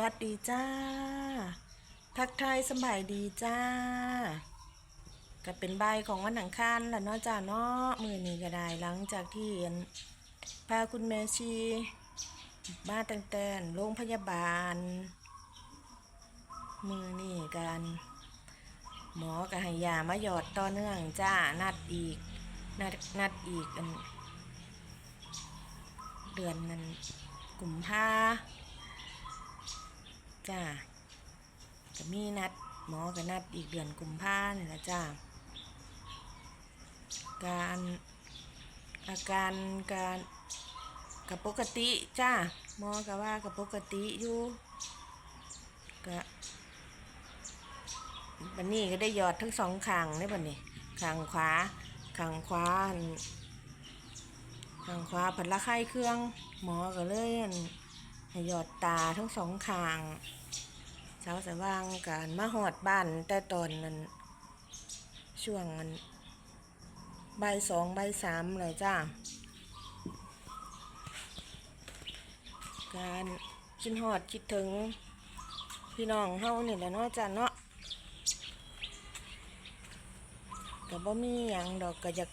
วัสดีจ้า ทักทายสบายดีจ้า ก็เป็นใบของวันอังคารแหล้วเนาะจ้าเนาะมือนี้ก็ได้หลังจากที่เห็นพาคุณแม่ชีมาตั้งแต่โรงพยาบาล มือนี่กันหมอก็ให้ยามาหยอดต่อเนื่องจ้า นัดอีก นัดนัดอีกเดือนนั้นกลุ่มผ้า จ้าก็มีนัดหมอก็นัดอีกเดือนกุมผ้านี่แหละจ้าการอาการการกับปกติจ้าหมอก็ว่ากับปกติอยู่ก็บันนี้ก็ได้ยอดทั้งสองข้างได้บันนี้ข้างขวาข้างขวาข้างขวาผัดละไข้เครื่อง หมอก็เลยอัน ให้หยอดตาทั้งสองข้างเช้าสว่างกันมาหอดบ้านแต่ตอนนั้น ช่วงนั้นใบสองใบสามเลยจ้า การคิดหอดคิดถึงพี่น้องเฮานี่แหละเนาะจ้าเนาะก็บ่มีหยังดอกก็อยาก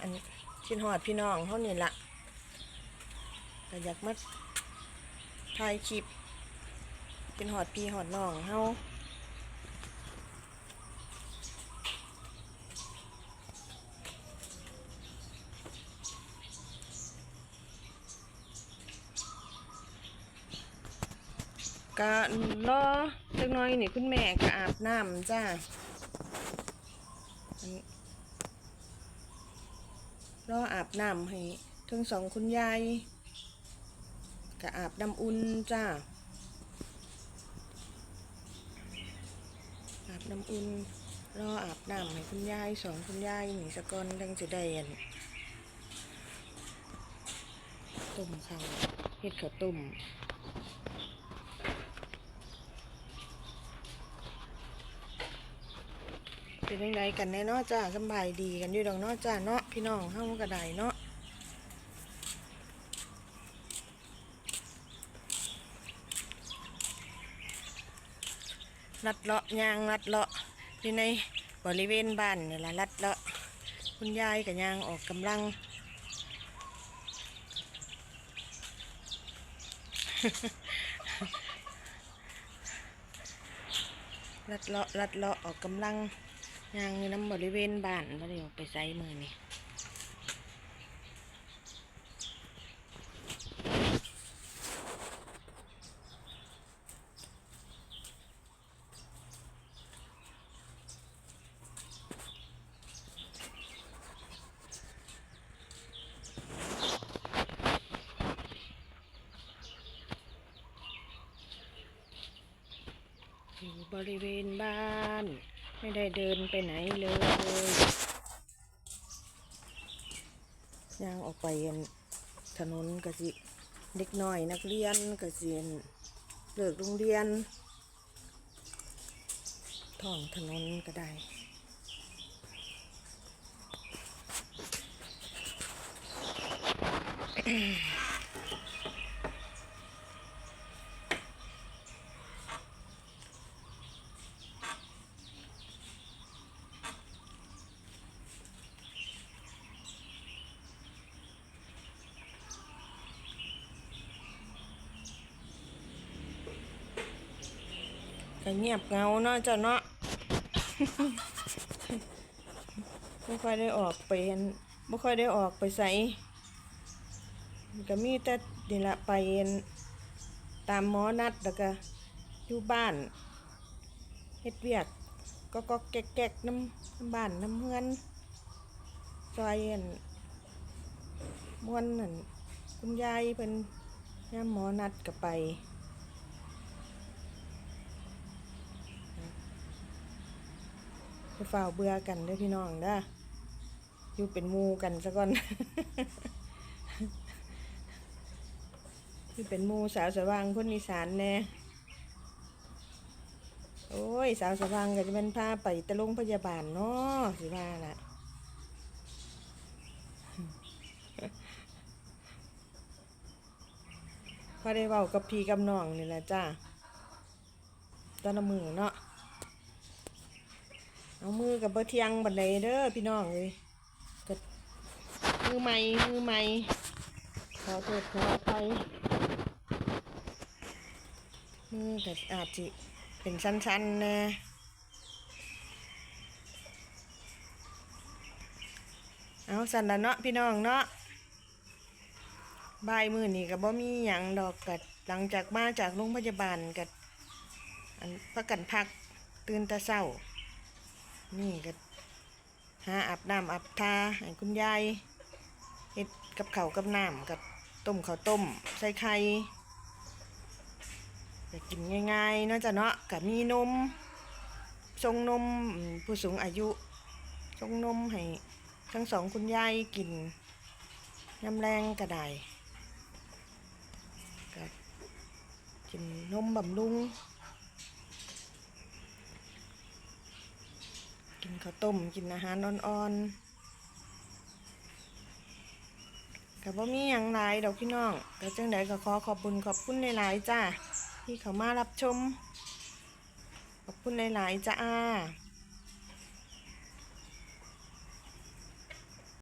อันคิดหอดพี่น้องเฮานี่ละก็อยากมา ถ่ายคลิปคิดหอดพี่หอดน้องเฮาก็รอจักหน้อยนี่คุณแม่ก็อาบน้ำจ้า รออาบน้ำให้ทั้งสองคุณยาย ก็อาบน้ำอุ่นจ้าอาบน้ำอุ่นรออาบน้ำให้คุณยายสองคุณยายหนีสะกอนดังจะได้อันต้มข้าวเฮ็ดข้าวต้มเป็นยังไงกันแน่นาะจ้าสบายดีกันอยู่ดอกเนาะจ้าเนาะพี่น้องเฮาก็ไดเนาะ ลัดเลาะยางลัดเลาะอยู่ในบริเวณบ้านนี่แหละลัดเลาะคุณยายกับยางออกกำลัง ลัดเลาะลัดเลาะออกกำลังยางอยู่น้ำบริเวณบ้านบ่ได้ออกไปไซมือนี่ อยู่บริเวณบ้าน ไม่ได้เดินไปไหนเลยย่างออกไปอันถนนกะสิเด็กน้อยนักเรียนกสินเลิกโรงเรียนท้องถนนก็ได้ ก็เงียบเงาเนาะเจ้าเนาะไม่ค่อยได้ออกไปเห็นไม่ค่อยได้ออกไปใส่ก็มีแต่เนี่ละไปเห็นตามหมอนัดแล้วก็อยู่บ้านเฮ็ดเวียกก็ก็แก๊กแก๊กๆน้ำน้ำบ้านน้ำเฮือนซอยเห็นมวนนั่นคุณยายเป็นย่ามหมอนัดก็ไป จะฝ่าเบื่อกันเด้อพี่น้องเด้ออยู่เป็นมูกันซะก่อนอยู่เป็นมูสาวสว่างคนอีสานแน่โอ้ย สาวสว่างก็จะเป็นพาไปตะลงพยาบาลเนาะสิว่าน่ะพอได้เว้ากับพี่กับน้องนี่แหละจ้าต่ละมือเนาะ เอามือกับเบอร์เทียงบันไดเด้อพี่น้องเลยก็มือใหม่มือใหม่ขอโทษขออภัยมือก็อาจจะเป็นสั้นๆแนะเอาสั่นละเนาะพี่น้องเนาะบายมือนี่ก็บ่มีหยังดอกกัดหลังจากมาจากโรงพยาบาลกัดพักกันพักตื่นต่เช้า นี่ก็หาอาบน้ำอาบทาให้คุณยายเฮ็ดกับเขากับน้ำกับต้มข้าวต้มใส่ไข่ก็กินง่ายๆเนาะจ้ะเนาะก็มีนมชงนมผู้สูงอายุชงนมให้ทั้งสองคุณยายกินยำแรงก็ไดกับกินนมบำรุง กินข้าวต้มกินอาหารอ่อนๆกับว่ามีอย่างไรเดอกพี่น้องก็จังใดก็ขอขอบคุณขอบคุณหลายๆจ้าที่เขามารับชม ขอบคุณหลายๆจ้า